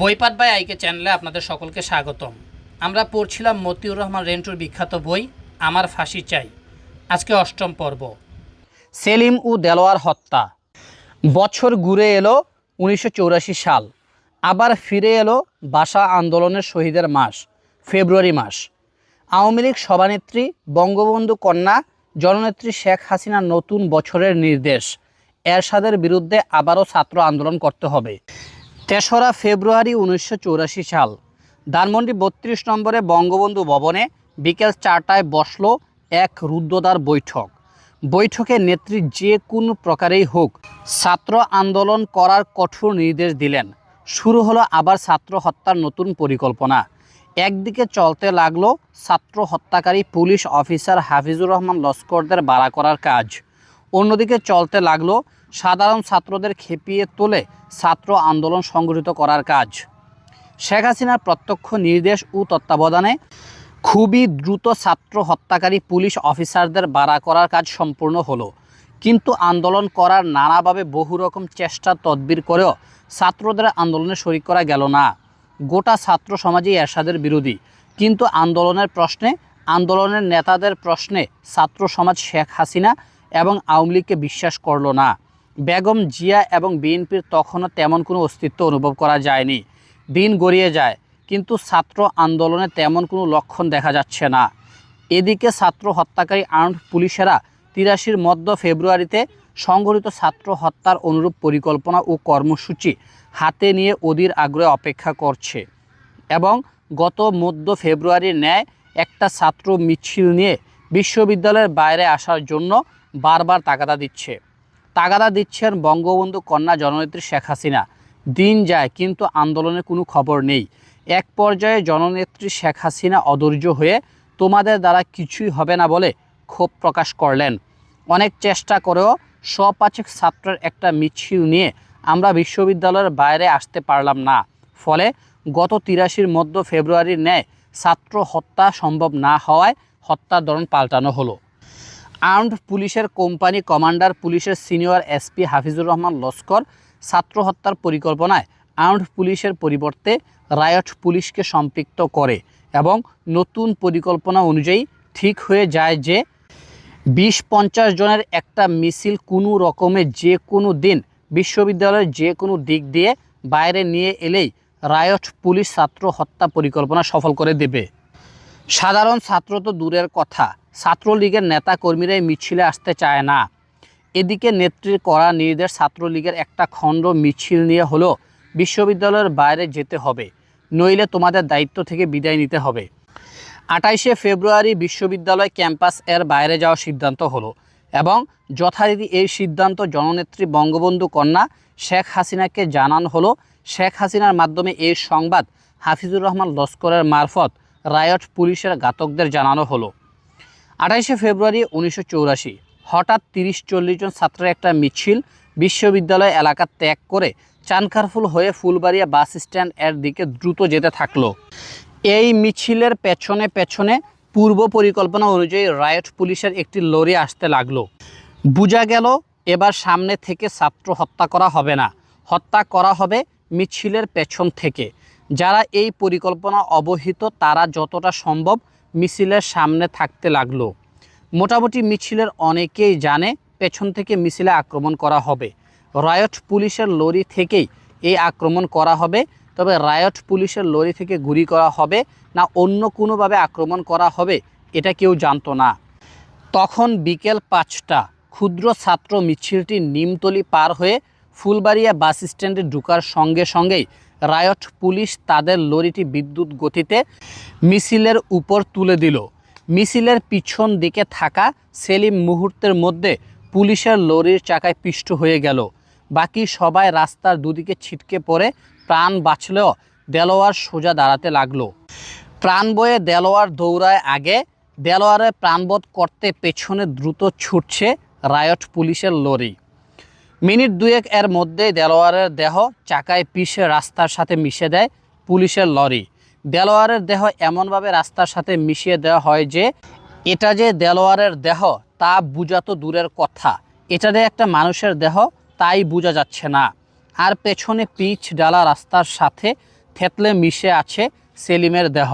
বইপাট by আইকে চ্যানেলে আপনাদের সকলকে স্বাগতম। আমরা পড়ছিলাম মতিউর রহমান রেন্টুর বিখ্যাত বই, আমার ফাঁসি চাই। আজকে অষ্টম পর্ব। সেলিম ও দেলোয়ার হত্যা। বছর ঘুরে এলো উনিশশো সাল। আবার ফিরে এলো ভাষা আন্দোলনের শহীদের মাস, ফেব্রুয়ারি মাস। আওয়ামী লীগ সভানেত্রী, বঙ্গবন্ধু কন্যা, জননেত্রী শেখ হাসিনার নতুন বছরের নির্দেশ। এরশাদের বিরুদ্ধে আবারও ছাত্র আন্দোলন করতে হবে। তেসরা ফেব্রুয়ারি উনিশশো সাল, ধানমন্ডি বত্রিশ নম্বরে বঙ্গবন্ধু ভবনে বিকেল চারটায় বসল এক রুদ্ধদ্বার বৈঠক। বৈঠকে নেত্রী যে কোনো প্রকারেই হোক, ছাত্র আন্দোলন করার কঠোর নির্দেশ দিলেন। শুরু হলো আবার ছাত্র হত্যার নতুন পরিকল্পনা। একদিকে চলতে লাগল ছাত্র হত্যাকারী পুলিশ অফিসার হাফিজুর রহমান লস্করদের বাড়া করার কাজ। অন্যদিকে চলতে লাগল সাধারণ ছাত্রদের খেপিয়ে তোলে ছাত্র আন্দোলন সংগঠিত করার কাজ। শেখ হাসিনার প্রত্যক্ষ নির্দেশ ও তত্ত্বাবধানে খুবই দ্রুত ছাত্র হত্যাকারী পুলিশ অফিসারদের বাড়া করার কাজ সম্পূর্ণ হলো। কিন্তু আন্দোলন করার নানাভাবে বহু রকম চেষ্টা তদবির করেও ছাত্রদের আন্দোলনে শরিক করা গেল না। গোটা ছাত্র সমাজই এরশাদের বিরোধী। কিন্তু আন্দোলনের প্রশ্নে, আন্দোলনের নেতাদের প্রশ্নে ছাত্র সমাজ শেখ হাসিনা এবং আওয়ামী লীগকে বিশ্বাস করল না। বেগম জিয়া এবং বিএনপির তখনও তেমন কোনো অস্তিত্ব অনুভব করা যায়নি। দিন গড়িয়ে যায়, কিন্তু ছাত্র আন্দোলনে তেমন কোনো লক্ষণ দেখা যাচ্ছে না। এদিকে ছাত্র হত্যাকারী আর্মড পুলিশেরা তিরাশির মধ্য ফেব্রুয়ারিতে সংগঠিত ছাত্র হত্যার অনুরূপ পরিকল্পনা ও কর্মসূচি হাতে নিয়ে অধীর আগ্রহে অপেক্ষা করছে এবং গত মধ্য ফেব্রুয়ারির ন্যায় একটা ছাত্র মিছিল নিয়ে বিশ্ববিদ্যালয়ের বাইরে আসার জন্য বারবার তাগাদা দিচ্ছে। তাগাদা দিচ্ছেন বঙ্গবন্ধু কন্যা জননেত্রী শেখ হাসিনা। দিন যায়, কিন্তু আন্দোলনের কোনো খবর নেই। এক পর্যায়ে জননেত্রী শেখ হাসিনা অধৈর্য হয়ে তোমাদের দ্বারা কিছুই হবে না বলে ক্ষোভ প্রকাশ করলেন। অনেক চেষ্টা করেও স্বপাচক ছাত্রের একটা মিছিল নিয়ে আমরা বিশ্ববিদ্যালয়ের বাইরে আসতে পারলাম না। ফলে গত তিরাশির মধ্য ফেব্রুয়ারির ন্যায় ছাত্র হত্যা সম্ভব না হওয়ায় হত্যার ধরন পাল্টানো হলো। আর্মড পুলিশের কোম্পানি কমান্ডার পুলিশের সিনিয়র এসপি হাফিজুর রহমান লস্কর ছাত্র হত্যার পরিকল্পনায় আর্মড পুলিশের পরিবর্তে রায়ট পুলিশকে সম্পৃক্ত করে এবং নতুন পরিকল্পনা অনুযায়ী ঠিক হয়ে যায় যে বিশ পঞ্চাশ জনের একটা মিছিল কোনো রকমে যে কোনো দিন বিশ্ববিদ্যালয়ের যে কোনো দিক দিয়ে বাইরে নিয়ে এলেই রায়ট পুলিশ ছাত্র হত্যা পরিকল্পনা সফল করে দেবে। সাধারণ ছাত্র তো দূরের কথা। ছাত্রলীগের নেতা কর্মীরাই মিছিলে আসতে চায় না। এদিকে নেত্রীর করা নির্দেশ ছাত্রলীগের একটা খণ্ড মিছিল নিয়ে হলো বিশ্ববিদ্যালয়ের বাইরে যেতে হবে, নইলে তোমাদের দায়িত্ব থেকে বিদায় নিতে হবে। আটাইশে ফেব্রুয়ারি বিশ্ববিদ্যালয় ক্যাম্পাস এর বাইরে যাওয়ার সিদ্ধান্ত হলো এবং যথারীতি এই সিদ্ধান্ত জননেত্রী বঙ্গবন্ধু কন্যা শেখ হাসিনাকে জানান হলো। শেখ হাসিনার মাধ্যমে এই সংবাদ হাফিজুর রহমান লস্করের মারফত রায়ট পুলিশের ঘাতকদের জানানো হলো। আঠাইশে ফেব্রুয়ারি উনিশশো হঠাৎ তিরিশ চল্লিশ জন ছাত্রের একটা মিছিল বিশ্ববিদ্যালয় এলাকা ত্যাগ করে চানখারফুল হয়ে ফুলবাড়িয়া বাস স্ট্যান্ড এর দিকে দ্রুত যেতে থাকল। এই মিছিলের পেছনে পেছনে পূর্ব পরিকল্পনা অনুযায়ী রায়ট পুলিশের একটি লরি আসতে লাগল। বোঝা গেল, এবার সামনে থেকে ছাত্র হত্যা করা হবে না। হত্যা করা হবে মিছিলের পেছন থেকে। যারা এই পরিকল্পনা অবহিত, তারা যতটা সম্ভব মিছিলের সামনে থাকতে লাগল। মোটামুটি মিছিলের অনেকেই জানে পেছন থেকে মিছিলে আক্রমণ করা হবে। রায়ট পুলিশের লরি থেকেই এই আক্রমণ করা হবে। তবে রায়ট পুলিশের লরি থেকে গুলি করা হবে না অন্য কোনোভাবে আক্রমণ করা হবে, এটা কেউ জানতো না। তখন বিকেল পাঁচটা, ক্ষুদ্র ছাত্র মিছিলটি নিমতলি পার হয়ে ফুলবাড়িয়া বাস স্ট্যান্ডে ঢুকার সঙ্গে সঙ্গেই রায়ট পুলিশ তাদের লরিটি বিদ্যুৎ গতিতে মিছিলের উপর তুলে দিল। মিছিলের পিছন দিকে থাকা সেলিম মুহূর্তের মধ্যে পুলিশের লরির চাকায় পিষ্ট হয়ে গেল। বাকি সবাই রাস্তার দুদিকে ছিটকে পড়ে প্রাণ বাঁচলেও দেলোয়ার সোজা দাঁড়াতে লাগল। প্রাণ বয়ে দেলোয়ার দৌড়ায় আগে, দেলোয়ারের প্রাণবোধ করতে পেছনে দ্রুত ছুটছে রায়ট পুলিশের লরি। মিনিট দুয়েক এর মধ্যেই দেলোয়ারের দেহ চাকায় পিষে রাস্তার সাথে মিশে দেয় পুলিশের লরি। দেলোয়ারের দেহ এমনভাবে রাস্তার সাথে মিশিয়ে দেওয়া হয় যে, এটা যে দেলোয়ারের দেহ, তা বোঝাতো দূরের কথা। এটা যে একটা মানুষের দেহ, তাই বোঝা যাচ্ছে না। আর পেছনে পিচ ডালা রাস্তার সাথে থেতলে মিশে আছে সেলিমের দেহ।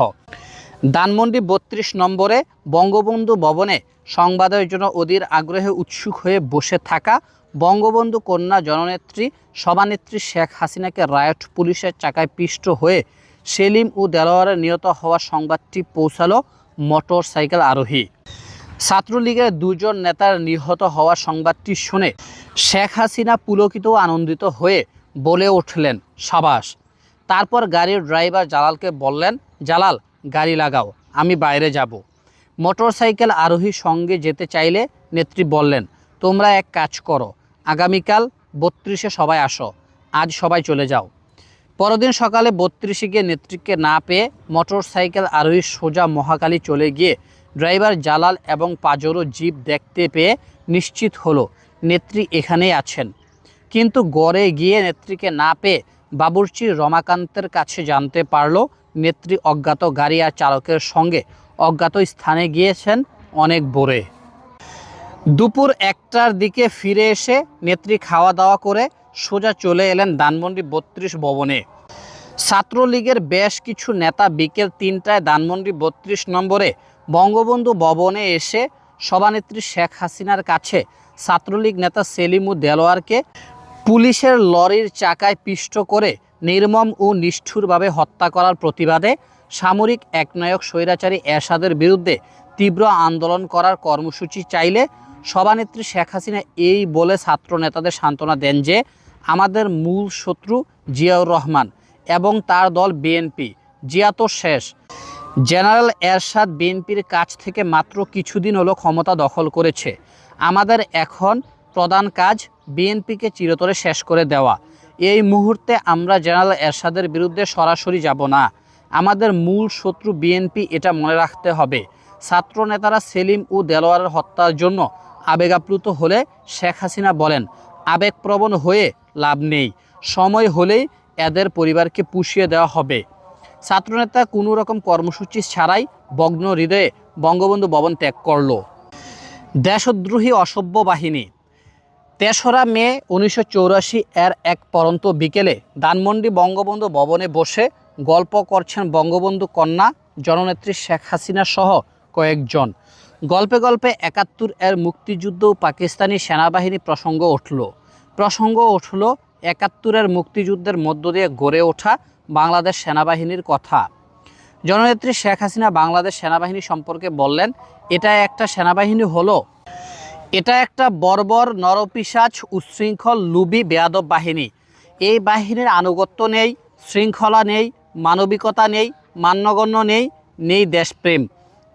দানমন্ডি বত্রিশ নম্বরে বঙ্গবন্ধু ভবনে সংবাদের জন্য অধীর আগ্রহে উৎসুক হয়ে বসে থাকা বঙ্গবন্ধু কন্যা জননেত্রী সভানেত্রী শেখ হাসিনাকে রায়ট পুলিশের চাকায় পিষ্ট হয়ে সেলিম ও দেলোয়ারে নিহত হওয়ার সংবাদটি পৌঁছালো মোটর সাইকেল আরোহী। ছাত্রলীগের দুজন নেতার নিহত হওয়ার সংবাদটি শুনে শেখ হাসিনা পুলকিত আনন্দিত হয়ে বলে উঠলেন, সাবাস। তারপর গাড়ির ড্রাইভার জালালকে বললেন, জালাল, গাড়ি লাগাও, আমি বাইরে যাব। মোটরসাইকেল আরোহী সঙ্গে যেতে চাইলে নেত্রী বললেন, তোমরা এক কাজ করো আগামীকাল বত্রিশে সবাই আসো। আজ সবাই চলে যাও। পরদিন সকালে বত্রিশে গিয়ে নেত্রীকে না পেয়ে মোটরসাইকেল আরোহী সোজা মহাকালী চলে গিয়ে ড্রাইভার জালাল এবং পাজরো জিপ দেখতে পেয়ে নিশ্চিত হলো নেত্রী এখানেই আছেন। কিন্তু গড়ে গিয়ে নেত্রীকে না পেয়ে বাবুর্চি রমাকান্তের কাছে জানতে পারল নেত্রী অজ্ঞাত গাড়ি আর চালকের সঙ্গে। অজ্ঞাত স্থানে গিয়েছেন অনেক ভোরে। দুপুর একটার দিকে ফিরে এসে নেত্রী খাওয়া দাওয়া করে সোজা চলে এলেন ধানমন্ডি বত্রিশ ভবনে। ছাত্রলীগের বেশ কিছু নেতা বিকেল তিনটায় ধানমন্ডি বত্রিশ নম্বরে বঙ্গবন্ধু ভবনে এসে সভানেত্রী শেখ হাসিনার কাছে ছাত্রলীগ নেতা সেলিমু দেলোয়ারকে পুলিশের লরির চাকায় পিষ্ট করে নির্মম ও নিষ্ঠুরভাবে হত্যা করার প্রতিবাদে সামরিক একনায়ক স্বৈরাচারী এরশাদের বিরুদ্ধে তীব্র আন্দোলন করার কর্মসূচি চাইলে সভানেত্রী শেখ হাসিনা এই বলে ছাত্র নেতাদের সান্ত্বনা দেন যে, আমাদের মূল শত্রু জিয়াউর রহমান এবং তার দল বিএনপি। জিয়া তো শেষ। জেনারেল এরশাদ বিএনপির কাছ থেকে মাত্র কিছুদিন হলো ক্ষমতা দখল করেছে। আমাদের এখন প্রধান কাজ বিএনপিকে চিরতরে শেষ করে দেওয়া। এই মুহূর্তে আমরা জেনারেল এরশাদের বিরুদ্ধে সরাসরি যাব না। আমাদের মূল শত্রু বিএনপি এটা মনে রাখতে হবে। ছাত্র নেতারা সেলিম ও দেলোয়ারের হত্যার জন্য আবেগাপ্লুত হলে শেখ হাসিনা বলেন, আবেগপ্রবণ হয়ে লাভ নেই। সময় হলেই এদের পরিবারকে পুষিয়ে দেওয়া হবে। ছাত্রনেতা কোনো রকম কর্মসূচি ছাড়াই বগ্ন হৃদয়ে বঙ্গবন্ধু ভবন ত্যাগ করল। দেশদ্রোহী অসভ্য বাহিনী। তেসরা মে উনিশশো এর এক পরন্ত বিকেলে ধানমন্ডি বঙ্গবন্ধু ভবনে বসে গল্প করছেন বঙ্গবন্ধু কন্যা, জননেত্রী শেখ হাসিনা সহ কয়েকজন। গল্পে গল্পে একাত্তর এর মুক্তিযুদ্ধ পাকিস্তানি সেনাবাহিনী প্রসঙ্গ উঠল। প্রসঙ্গ উঠল একাত্তরের মুক্তিযুদ্ধের মধ্য দিয়ে গড়ে ওঠা বাংলাদেশ সেনাবাহিনীর কথা। জননেত্রী শেখ হাসিনা বাংলাদেশ সেনাবাহিনী সম্পর্কে বললেন, এটা একটা সেনাবাহিনী হলো। এটা একটা বর্বর নরপিসাচ উচ্ছৃঙ্খল, লুবি, বেয়াদব বাহিনী। এই বাহিনীর আনুগত্য নেই, শৃঙ্খলা নেই, মানবিকতা নেই, মান্যগণ্য নেই নেই দেশপ্রেম।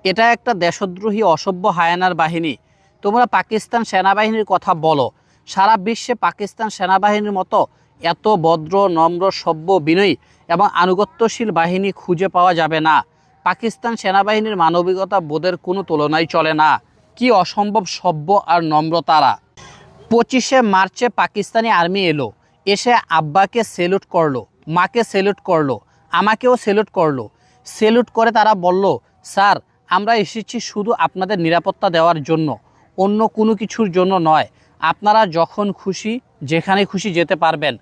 এটা একটা দেশদ্রোহী, অসভ্য হায়ানার বাহিনী। তোমরা পাকিস্তান সেনাবাহিনীর কথা বলো। সারা বিশ্বে পাকিস্তান সেনাবাহিনীর মতো এত ভদ্র, নম্র, সভ্য, বিনয়ী এবং আনুগত্যশীল বাহিনী খুঁজে পাওয়া যাবে না। পাকিস্তান সেনাবাহিনীর মানবিকতা বোধের কোনো তুলনাই চলে না। কি অসম্ভব সভ্য আর নম্র তারা। পঁচিশে মার্চে পাকিস্তানি আর্মি এলো। এসে আব্বাকে সেলুট করল, মাকে সেলুট করল, আমাকেও সেলুট করল। সেলুট করে তারা বলল, স্যার আমরা এসেছি শুধু আপনাদের নিরাপত্তা দেওয়ার জন্য, অন্য কোনো কিছুর জন্য নয়। আপনারা যখন খুশি, যেখানে খুশি যেতে পারবেন।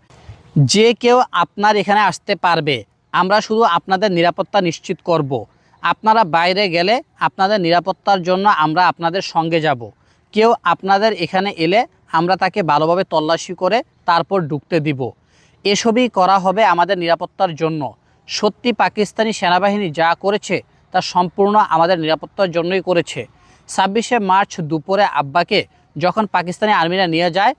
যে কেউ আপনার এখানে আসতে পারবে, আমরা শুধু আপনাদের নিরাপত্তা নিশ্চিত করব। আপনারা বাইরে গেলে আপনাদের নিরাপত্তার জন্য আমরা আপনাদের সঙ্গে যাব। কেউ আপনাদের এখানে এলে আমরা তাকে ভালোভাবে তল্লাশি করে তারপর ঢুকতে দিব। এসবই করা হবে আমাদের নিরাপত্তার জন্য। সত্যি পাকিস্তানি সেনাবাহিনী যা করেছে তা সম্পূর্ণ আমাদের নিরাপত্তার জন্যই করেছে। ছাব্বিশে মার্চ দুপুরে আব্বাকে যখন পাকিস্তানি আর্মিরা নিয়ে যায়,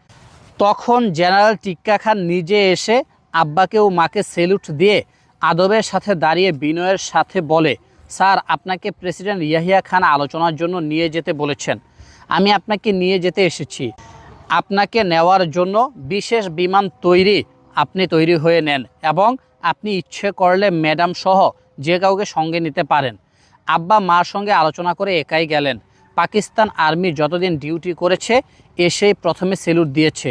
তখন জেনারেল টিক্কা খান নিজে এসে আব্বাকে ও মাকে সেলুট দিয়ে আদবের সাথে দাঁড়িয়ে বিনয়ের সাথে বলে, স্যার, আপনাকে প্রেসিডেন্ট ইয়াহিয়া খান আলোচনার জন্য নিয়ে যেতে বলেছেন। আমি আপনাকে নিয়ে যেতে এসেছি। আপনাকে নেওয়ার জন্য বিশেষ বিমান তৈরি আপনি তৈরি হয়ে নেন এবং আপনি ইচ্ছে করলে ম্যাডাম সহ যে কাউকে সঙ্গে নিতে পারেন। আব্বা মার সঙ্গে আলোচনা করে একাই গেলেন। পাকিস্তান আর্মি যতদিন ডিউটি করেছে, এসেই প্রথমে সেলুট দিয়েছে।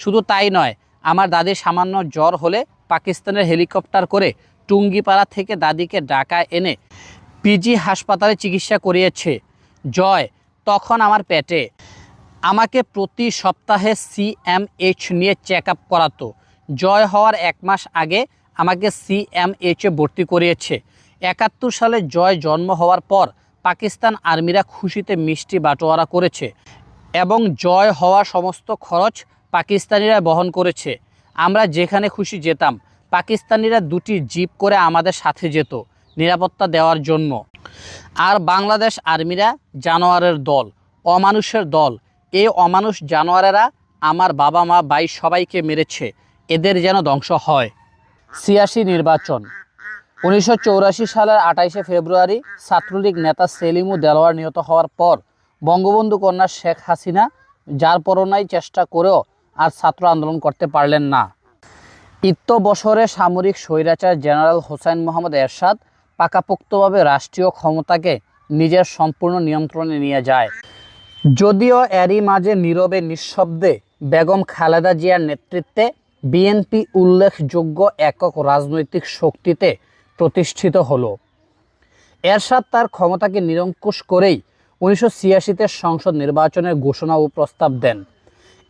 শুধু তাই নয়, আমার দাদির সামান্য জ্বর হলে পাকিস্তানের হেলিকপ্টার করে টুঙ্গিপাড়া থেকে দাদিকে ঢাকা এনে পিজি হাসপাতালে চিকিৎসা করিয়েছে। জয়, তখন আমার পেটে। আমাকে প্রতি সপ্তাহে সিএমএইচ নিয়ে চেক আপ করাতো। জয় হওয়ার এক মাস আগে আমাকে সিএমএইচে ভর্তি করিয়েছে। একাত্তর সালে জয় জন্ম হওয়ার পর পাকিস্তান আর্মিরা খুশিতে মিষ্টি বাটোয়ারা করেছে এবং জয় হওয়া সমস্ত খরচ পাকিস্তানিরা বহন করেছে। আমরা যেখানে খুশি যেতাম, পাকিস্তানিরা দুটি জিপ করে আমাদের সাথে যেত নিরাপত্তা দেওয়ার জন্য। আর বাংলাদেশ আর্মিরা জানোয়ারের দল, অমানুষের দল। এই অমানুষ জানোয়ারেরা আমার বাবা মা ভাই সবাইকে মেরেছে। এদের যেন ধ্বংস হয়। ছিয়াশি নির্বাচন। উনিশশো সালের আঠাইশে ফেব্রুয়ারি ছাত্রলীগ নেতা সেলিমু দেলোয়ার নিহত হওয়ার পর বঙ্গবন্ধু কন্যা শেখ হাসিনা যার পরনাই চেষ্টা করেও আর ছাত্র আন্দোলন করতে পারলেন না। ইত্য বছরে সামরিক স্বৈরাচার জেনারেল হোসেন মোহাম্মদ এরশাদ পাকাপোক্তভাবে রাষ্ট্রীয় ক্ষমতাকে নিজের সম্পূর্ণ নিয়ন্ত্রণে নিয়ে যায়। যদিও এরই মাঝে নীরবে নিঃশব্দে বেগম খালেদা জিয়ার নেতৃত্বে বিএনপি উল্লেখযোগ্য একক রাজনৈতিক শক্তিতে প্রতিষ্ঠিত হলো। এরশাদ তার ক্ষমতাকে নিরঙ্কুশ করেই উনিশশো ছিয়াশিতে সংসদ নির্বাচনের ঘোষণা ও প্রস্তাব দেন।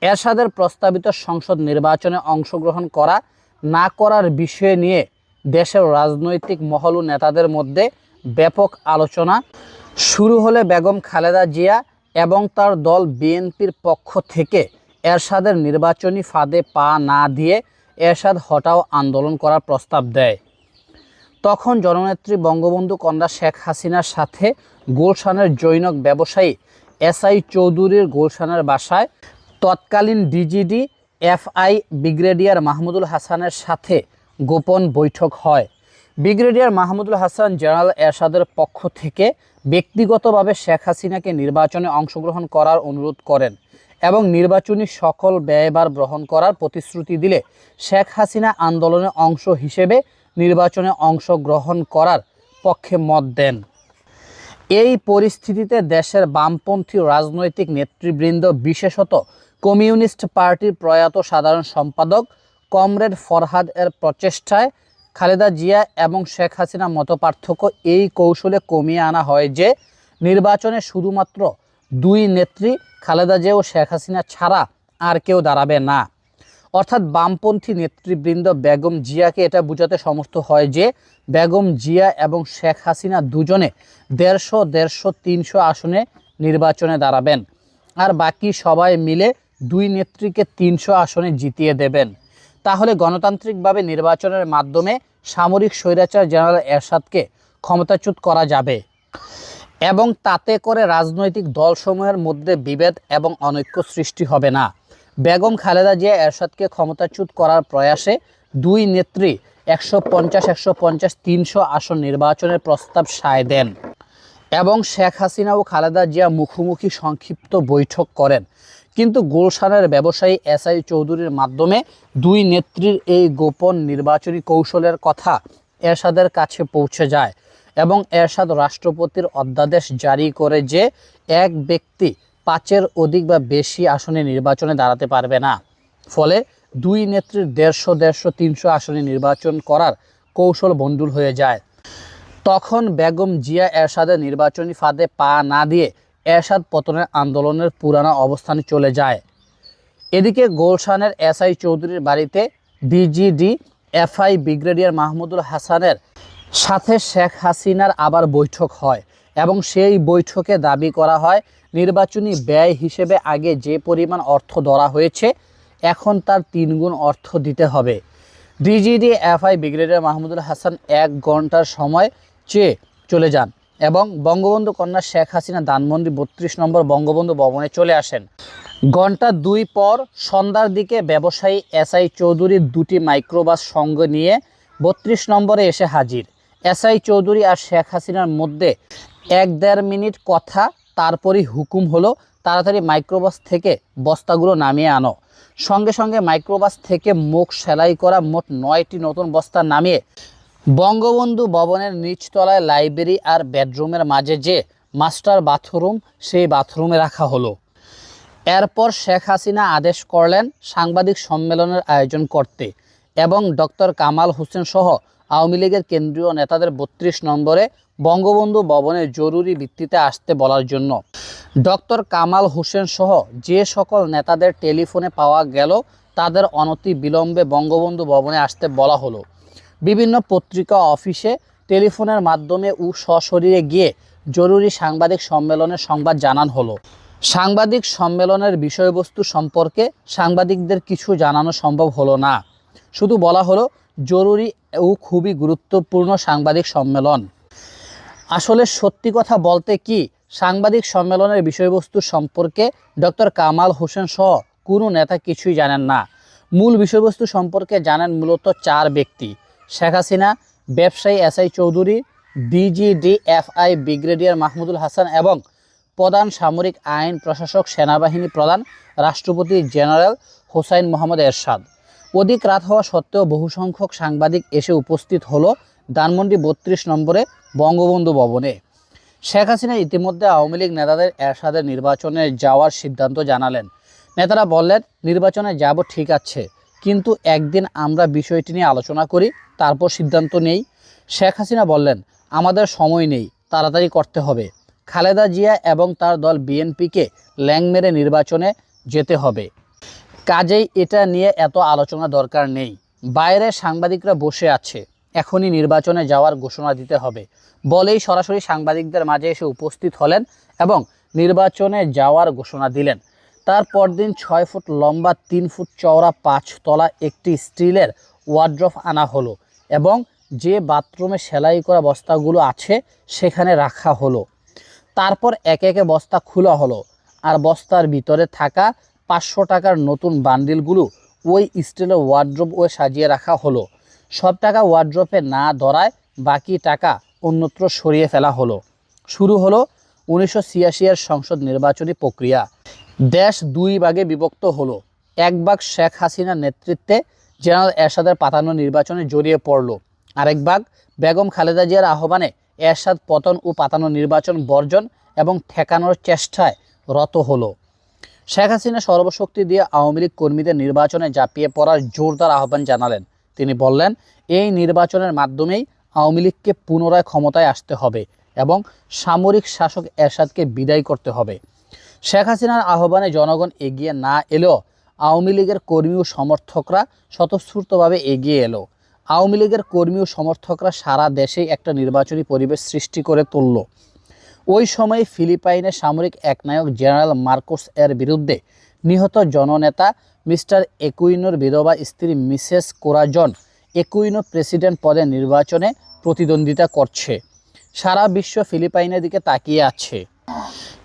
এরশাদের প্রস্তাবিত সংসদ নির্বাচনে অংশগ্রহণ করা না করার বিষয় নিয়ে দেশের রাজনৈতিক মহল ও নেতাদের মধ্যে ব্যাপক আলোচনা শুরু হলে বেগম খালেদা জিয়া এবং তার দল বিএনপির পক্ষ থেকে এরশাদের নির্বাচনী ফাঁদে পা না দিয়ে এরশাদ হটাও আন্দোলন করার প্রস্তাব দেয়। তখন জননেত্রী বঙ্গবন্ধু কন্যা শেখ হাসিনার সাথে গুলশানের জৈনক ব্যবসায়ী এসআই চৌধুরীর গুলশানের বাসায় তৎকালীন ডিজিডি এফআই ব্রিগেডিয়ার মাহমুদুল হাসানের সাথে গোপন বৈঠক হয়। ব্রিগেডিয়ার মাহমুদুল হাসান জেনারেল এরশাদের পক্ষ থেকে ব্যক্তিগতভাবে শেখ হাসিনাকে নির্বাচনে অংশগ্রহণ করার অনুরোধ করেন এবং নির্বাচনী সকল ব্যয়ভার গ্রহণ করার প্রতিশ্রুতি দিলে শেখ হাসিনা আন্দোলনের অংশ হিসেবে নির্বাচনে অংশগ্রহণ করার পক্ষে মত দেন। এই পরিস্থিতিতে দেশের বামপন্থী রাজনৈতিক নেতৃবৃন্দ, বিশেষত কমিউনিস্ট পার্টির প্রয়াত সাধারণ সম্পাদক কমরেড ফরহাদ এর প্রচেষ্টায় খালেদা জিয়া এবং শেখ হাসিনা মতপার্থক্য এই কৌশলে কমিয়ে আনা হয় যে, নির্বাচনে শুধুমাত্র দুই নেত্রী খালেদা জিয়া ও শেখ হাসিনা ছাড়া আর কেউ দাঁড়াবে না। অর্থাৎ বামপন্থী নেতৃবৃন্দ বেগম জিয়াকে এটা বোঝাতে সমর্থ হয় যে বেগম জিয়া এবং শেখ হাসিনা দুজনে দেড়শো দেড়শো, তিনশো আসনে নির্বাচনে দাঁড়াবেন। আর বাকি সবাই মিলে দুই নেত্রীকে তিনশো আসনে জিতিয়ে দেবেন। তাহলে গণতান্ত্রিকভাবে নির্বাচনের মাধ্যমে সামরিক স্বৈরাচার জেনারেল এরশাদকে ক্ষমতাচ্যুত করা যাবে এবং তাতে করে রাজনৈতিক দলসমূহের মধ্যে বিভেদ এবং অনৈক্য সৃষ্টি হবে না। বেগম খালেদা জিয়া এরশাদকে ক্ষমতাচ্যুত করার প্রয়াসে দুই নেত্রী একশো পঞ্চাশ একশো পঞ্চাশ, তিনশো আসন নির্বাচনের প্রস্তাব সায় দেন। এবং শেখ হাসিনা ও খালেদা জিয়া মুখোমুখি সংক্ষিপ্ত বৈঠক করেন। কিন্তু গুলশানের ব্যবসায়ী এসআই চৌধুরীর মাধ্যমে দুই নেত্রীর এই গোপন নির্বাচনী কৌশলের কথা এরশাদের কাছে পৌঁছে যায়। এবং এরশাদ রাষ্ট্রপতির অধ্যাদেশ জারি করে যে এক ব্যক্তি পাঁচের অধিক বা বেশি আসনে নির্বাচনে দাঁড়াতে পারবে না। ফলে দুই নেত্রীর দেড়শো দেড়শো, তিনশো আসনে নির্বাচন করার কৌশল বন্ডুল হয়ে যায়। তখন বেগম জিয়া এরশাদের নির্বাচনী ফাঁদে পা না দিয়ে এরশাদ পতনের আন্দোলনের পুরানো অবস্থানে চলে যায়। এদিকে গোলশানের এসআই চৌধুরীর বাড়িতে ডিজিডি এফআই ব্রিগেডিয়ার মাহমুদুল হাসানের সাথে শেখ হাসিনার আবার বৈঠক হয় এবং সেই বৈঠকে দাবি করা হয় নির্বাচনী ব্যয় হিসেবে আগে যে পরিমাণ অর্থ ধরা হয়েছে, এখন তার তিনগুণ অর্থ দিতে হবে। DGD FI brigadier Mahmudul Hasan এক ঘণ্টার সময় চেয়ে চলে যান এবং বঙ্গবন্ধু কন্যা শেখ হাসিনা ধানমন্ডি বত্রিশ নম্বর বঙ্গবন্ধু ভবনে চলে আসেন। ঘণ্টা দুই পর সন্ধ্যার দিকে ব্যবসায়ী এসআই চৌধুরীর দুটি মাইক্রোবাস সঙ্গে নিয়ে বত্রিশ নম্বরে এসে হাজির। এসআই চৌধুরী আর শেখ হাসিনার মধ্যে এক দেড় মিনিট কথা তারপরই হুকুম হলো তাড়াতাড়ি মাইক্রোবাস থেকে বস্তাগুলো নামিয়ে আনো। সঙ্গে সঙ্গে মাইক্রোবাস থেকে মুখ সেলাই করা মোট নয়টি নতুন বস্তা নামিয়ে বঙ্গবন্ধু ভবনের নিচতলায় লাইব্রেরি আর বেডরুমের মাঝে যে মাস্টার বাথরুম সেই বাথরুমে রাখা হলো। এরপর শেখ হাসিনা আদেশ করলেন সাংবাদিক সম্মেলনের আয়োজন করতে এবং ডক্টর কামাল হোসেন সহ আওয়ামী লীগের কেন্দ্রীয় নেতাদের বত্রিশ নম্বরে বঙ্গবন্ধু ভবনে জরুরি ভিত্তিতে আসতে বলার জন্য। ডক্টর কামাল হোসেন সহ যে সকল নেতাদের টেলিফোনে পাওয়া গেল, তাদের অনতি বিলম্বে বঙ্গবন্ধু ভবনে আসতে বলা হলো। বিভিন্ন পত্রিকা অফিসে টেলিফোনের মাধ্যমে ও সশরীরে গিয়ে জরুরি সাংবাদিক সম্মেলনের সংবাদ জানান হলো। সাংবাদিক সম্মেলনের বিষয়বস্তু সম্পর্কে সাংবাদিকদের কিছু জানানো সম্ভব হলো না। শুধু বলা হলো জরুরি ও খুবই গুরুত্বপূর্ণ সাংবাদিক সম্মেলন। আসলে সত্যি কথা বলতে কি, সাংবাদিক সম্মেলনের বিষয়বস্তু সম্পর্কে ডক্টর কামাল হোসেন সহ কোনো নেতা কিছুই জানেন না। মূল বিষয়বস্তু সম্পর্কে জানেন মূলত চার ব্যক্তি, শেখ হাসিনা, ব্যবসায়ী S I Chowdhury, DGDFI brigadier Mahmudul Hasan এবং প্রধান সামরিক আইন প্রশাসক সেনাবাহিনী প্রধান রাষ্ট্রপতি জেনারেল হোসাইন মোহাম্মদ এরশাদ। অধিক রাত হওয়া সত্ত্বেও বহু সংখ্যক সাংবাদিক এসে উপস্থিত হলো ধানমন্ডি বত্রিশ নম্বরে বঙ্গবন্ধু ভবনে। শেখ হাসিনা ইতিমধ্যে আওয়ামী লীগ নেতাদের এরশাদের নির্বাচনে যাওয়ার সিদ্ধান্ত জানালেন। নেতারা বললেন, নির্বাচনে যাব ঠিক আছে, কিন্তু একদিন আমরা বিষয়টি নিয়ে আলোচনা করি, তারপর সিদ্ধান্ত নেই। শেখ হাসিনা বললেন, আমাদের সময় নেই, তাড়াতাড়ি করতে হবে। খালেদা জিয়া এবং তার দল বিএনপিকে ল্যাং মেরে নির্বাচনে যেতে হবে। কাজেই এটা নিয়ে এত আলোচনা দরকার নেই। বাইরে সাংবাদিকরা বসে আছে। এখনই নির্বাচনে যাওয়ার ঘোষণা দিতে হবে। বলেই সরাসরি সাংবাদিকদের মাঝে এসে উপস্থিত হলেন এবং নির্বাচনে যাওয়ার ঘোষণা দিলেন। তার পরদিন ছয় ফুট লম্বা, তিন ফুট চওড়া, পাঁচ তলা একটি স্টিলের ওয়ার্ড্রফ আনা হলো এবং যে বাথরুমে সেলাই করা বস্তাগুলো আছে, সেখানে রাখা হলো। তারপর একে একে বস্তা খোলা হলো। আর বস্তার ভিতরে থাকা পাঁচশো টাকার নতুন বান্ডিলগুলো ওই স্টিলের ওয়ার্ড্রোপ ও সাজিয়ে রাখা হলো। সব টাকা ওয়ার্ড্রোপে না ধরায় বাকি টাকা অন্যত্র সরিয়ে ফেলা হলো। শুরু হলো উনিশশো ছিয়াশি এর সংসদ নির্বাচনী প্রক্রিয়া। দেশ দুই ভাগে বিভক্ত হলো। এক ভাগ শেখ হাসিনার নেতৃত্বে জেনারেল এরশাদের পাতানো নির্বাচনে জড়িয়ে পড়ল। আরেক ভাগ বেগম খালেদা জিয়ার আহ্বানে এরশাদ পতন ও পাতানো নির্বাচন বর্জন এবং ঠেকানোর চেষ্টায় রত হলো। শেখ হাসিনা সর্বশক্তি দিয়ে আওয়ামী লীগ কর্মীদের নির্বাচনে ঝাঁপিয়ে পড়ার জোরদার আহ্বান জানালেন। তিনি বললেন, এই নির্বাচনের মাধ্যমেই আওয়ামী লীগকে পুনরায় ক্ষমতায় আসতে হবে এবং সামরিক শাসক এরশাদকে বিদায় করতে হবে। শেখ হাসিনার আহ্বানে জনগণ এগিয়ে না এলেও আওয়ামী লীগের কর্মী ও সমর্থকরা স্বতঃস্ফূর্তভাবে এগিয়ে এলো। আওয়ামী লীগের কর্মী ও সমর্থকরা সারা দেশেই একটা নির্বাচনী পরিবেশ সৃষ্টি করে তুলল। ওই সময় ফিলিপাইনের সামরিক একনায়ক জেনারেল মার্কোস এর বিরুদ্ধে নিহত জননেতা মিস্টার একুইনোর বিধবা স্ত্রী মিসেস কোরাজন একুইনো প্রেসিডেন্ট পদে নির্বাচনে প্রতিদ্বন্দ্বিতা করছে। সারা বিশ্ব ফিলিপাইনের দিকে তাকিয়ে আছে।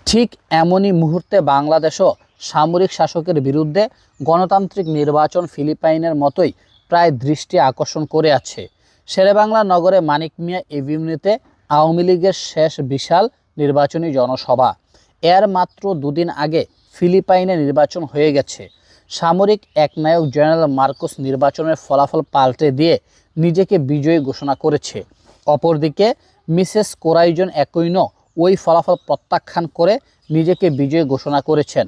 ঠিক এমনই মুহূর্তে বাংলাদেশও সামরিক শাসকের বিরুদ্ধে গণতান্ত্রিক নির্বাচন ফিলিপাইনের মতোই প্রায় দৃষ্টি আকর্ষণ করে আছে। শেরেবাংলা নগরে মানিক মিয়া এভিনিউতে আওয়ামী লীগের শেষ বিশাল নির্বাচনী জনসভা। এর মাত্র দুদিন আগে ফিলিপাইনে নির্বাচন হয়ে গেছে। সামরিক একনায়ক জেনারেল মার্কোস নির্বাচনের ফলাফল পাল্টে দিয়ে নিজেকে বিজয়ী ঘোষণা করেছে। অপরদিকে, মিসেস কোরাইজন একইনো ওই ফলাফল প্রত্যাখ্যান করে নিজেকে বিজয়ী ঘোষণা করেছেন।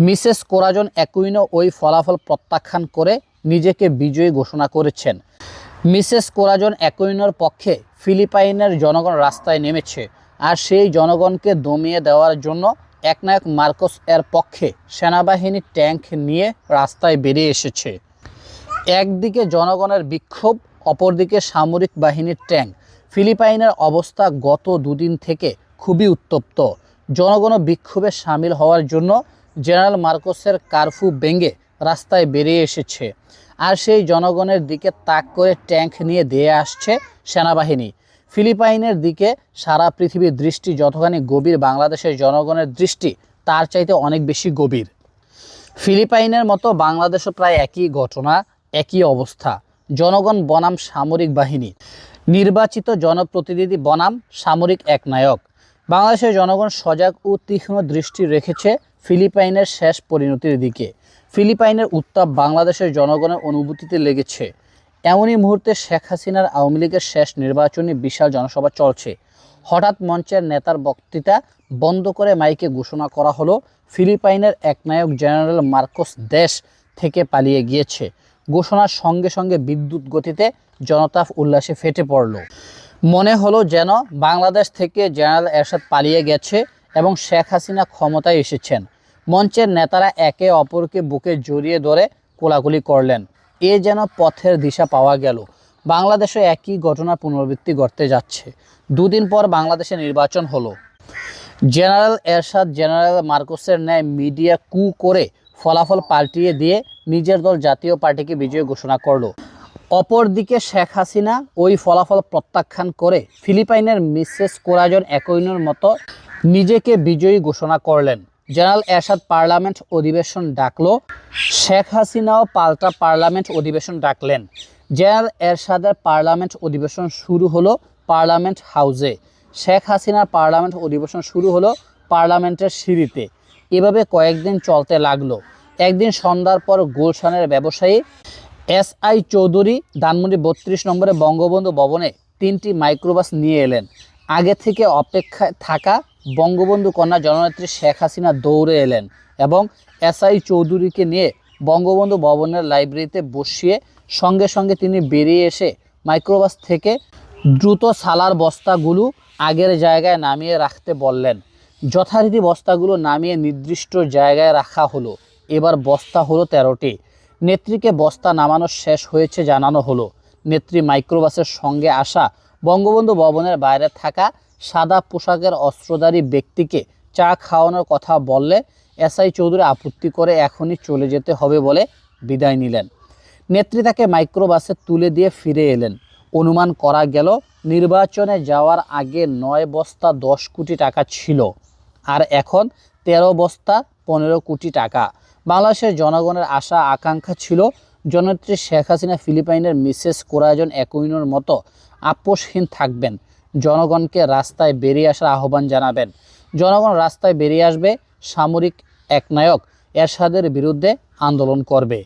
মিসেস কোরাজন একুইনো ওই ফলাফল প্রত্যাখ্যান করে নিজেকে বিজয়ী ঘোষণা করেছেন। মিসেস কোরাজন একুইনোর পক্ষে ফিলিপাইনের জনগণ রাস্তায় নেমেছে। আর সেই জনগণকে দমিয়ে দেওয়ার জন্য একনায়ক মার্কোস এর পক্ষে সেনাবাহিনী ট্যাঙ্ক নিয়ে রাস্তায় বেরিয়ে এসেছে। একদিকে জনগণের বিক্ষোভ, অপরদিকে সামরিক বাহিনীর ট্যাঙ্ক। ফিলিপাইনের অবস্থা গত দুদিন থেকে খুবই উত্তপ্ত। জনগণ বিক্ষোভে সামিল হওয়ার জন্য জেনারেল মার্কোসের কারফু ভেঙে রাস্তায় বেরিয়ে এসেছে। আর সেই জনগণের দিকে তাক করে ট্যাঙ্ক নিয়ে দিয়ে আসছে সেনাবাহিনী। ফিলিপাইনের দিকে সারা পৃথিবীর দৃষ্টি যতখানি গভীর বাংলাদেশের জনগণের দৃষ্টি, তার চাইতে অনেক বেশি গভীর। ফিলিপাইনের মতো বাংলাদেশও প্রায় একই ঘটনা, একই অবস্থা। জনগণ বনাম সামরিক বাহিনী। নির্বাচিত জনপ্রতিনিধি বনাম সামরিক একনায়ক। বাংলাদেশের জনগণ সজাগ ও তীক্ষ্ণ দৃষ্টি রেখেছে ফিলিপাইনের শেষ পরিণতির দিকে। ফিলিপাইনের উত্তাপ বাংলাদেশের জনগণের অনুভূতিতে লেগেছে। এমনই মুহূর্তে শেখ হাসিনার আওয়ামী লীগের শেষ নির্বাচনী বিশাল জনসভা চলছে। হঠাৎ মঞ্চের নেতার বক্তৃতা বন্ধ করে মাইকে ঘোষণা করা হলো। ফিলিপাইনের একনায়ক জেনারেল মার্কোস দেশ থেকে পালিয়ে গিয়েছে। ঘোষণার সঙ্গে সঙ্গে বিদ্যুৎ গতিতে জনতাপ উল্লাসে ফেটে পড়ল। মনে হলো যেন বাংলাদেশ থেকে জেনারেল এরশাদ পালিয়ে গেছে এবং শেখ হাসিনা ক্ষমতায় এসেছেন। মঞ্চের নেতারা একে অপরকে বুকে জড়িয়ে ধরে কোলাকুলি করলেন। এ যেন পথের দিশা পাওয়া গেল। বাংলাদেশে একই ঘটনার পুনরাবৃত্তি ঘটতে যাচ্ছে। দুদিন পর বাংলাদেশে নির্বাচন হলো। জেনারেল এরশাদ, জেনারেল মার্কোসের ন্যায় মিডিয়া কু করে ফলাফল পাল্টিয়ে দিয়ে নিজের দল জাতীয় পার্টিকে বিজয়ী ঘোষণা করল। অপরদিকে শেখ হাসিনা ওই ফলাফল প্রত্যাখ্যান করে ফিলিপাইনের মিসেস কোরাজন একইনের মতো নিজেকে বিজয়ী ঘোষণা করলেন। জেনারেল এরশাদ পার্লামেন্ট অধিবেশন ডাকলো। শেখ হাসিনাও পাল্টা পার্লামেন্ট অধিবেশন ডাকলেন। জেনারেল এরশাদের পার্লামেন্ট অধিবেশন শুরু হলো পার্লামেন্ট হাউসে। শেখ হাসিনার পার্লামেন্ট অধিবেশন শুরু হলো পার্লামেন্টের সিঁড়িতে। এভাবে কয়েকদিন চলতে লাগল। একদিন সন্ধ্যার পর গুলশানের ব্যবসায়ী এস আই চৌধুরী ধানমন্ডি বত্রিশ নম্বরে বঙ্গবন্ধু ভবনে তিনটি মাইক্রোবাস নিয়ে এলেন। আগে থেকে অপেক্ষায় থাকা বঙ্গবন্ধু কন্যা জননেত্রী শেখ হাসিনা দৌড়ে এলেন এবং এস আই চৌধুরীকে নিয়ে বঙ্গবন্ধু ভবনের লাইব্রেরিতে বসিয়ে সঙ্গে সঙ্গে তিনি বেরিয়ে এসে মাইক্রোবাস থেকে দ্রুত সালার বস্তাগুলো আগের জায়গায় নামিয়ে রাখতে বললেন। যথারীতি বস্তাগুলো নামিয়ে নির্দিষ্ট জায়গায় রাখা হলো। এবার বস্তা হলো তেরোটি। নেত্রীকে বস্তা নামানো শেষ হয়েছে জানানো হলো। নেত্রী মাইক্রোবাসের সঙ্গে আসা বঙ্গবন্ধু ভবনের বাইরে থাকা সাদা পোশাকের অস্ত্রধারী ব্যক্তিকে চা খাওয়ানোর কথা বললে এসআই চৌধুরী আপত্তি করে এখনই চলে যেতে হবে বলে বিদায় নিলেন। নেত্রী তাকে মাইক্রোবাসে তুলে দিয়ে ফিরে এলেন। অনুমান করা গেল, নির্বাচনে যাওয়ার আগে নয় বস্তা দশ কোটি টাকা ছিল। আর এখন তেরো বস্তা পনেরো কোটি টাকা। বাংলাদেশের জনগণের আশা, আকাঙ্ক্ষা ছিল জননেত্রী শেখ হাসিনা ফিলিপাইনের মিসেস কোরাজন একইনোর মতো আপোষহীন থাকবেন। জনগণকে রাস্তায় বেরিয়ে আসার আহ্বান জানাবেন। জনগণ রাস্তায় বেরিয়ে আসবে, সামরিক একনায়ক এরশাদের বিরুদ্ধে আন্দোলন করবে।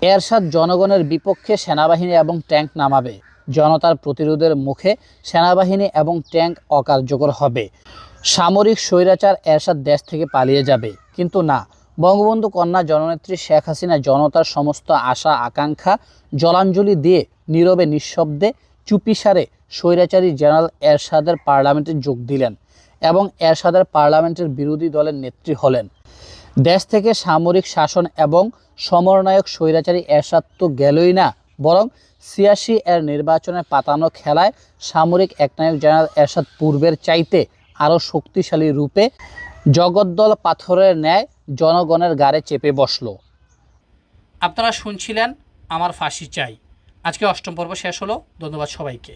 এরশাদ জনগণের বিপক্ষে সেনাবাহিনী এবং ট্যাঙ্ক নামাবে। জনতার প্রতিরোধের মুখে সেনাবাহিনী এবং ট্যাঙ্ক অকার্যকর হবে। সামরিক স্বৈরাচার এরশাদ দেশ থেকে পালিয়ে যাবে। কিন্তু না, বঙ্গবন্ধু কন্যা জননেত্রী শেখ হাসিনা জনতার সমস্ত আশা, আকাঙ্ক্ষা, জলাঞ্জলি দিয়ে নীরবে নিঃশব্দে চুপিসারে স্বৈরাচারী জেনারেল এরশাদের পার্লামেন্টে যোগ দিলেন এবং এরশাদের পার্লামেন্টের বিরোধী দলের নেত্রী হলেন। দেশ থেকে সামরিক শাসন এবং সমরনায়ক স্বৈরাচারী এরশাদ তো গেলই না, বরং ছিয়াশি এর নির্বাচনে পাতানো খেলায় সামরিক একনায়ক জেনারেল এরশাদ পূর্বের চাইতে আরও শক্তিশালী রূপে জগদ্দল পাথরের ন্যায় জনগণের গাড়ে চেপে বসল। আপনারা শুনছিলেন আমার ফাঁসি চাই। আজকে অষ্টম পর্ব শেষ হলো। ধন্যবাদ সবাইকে।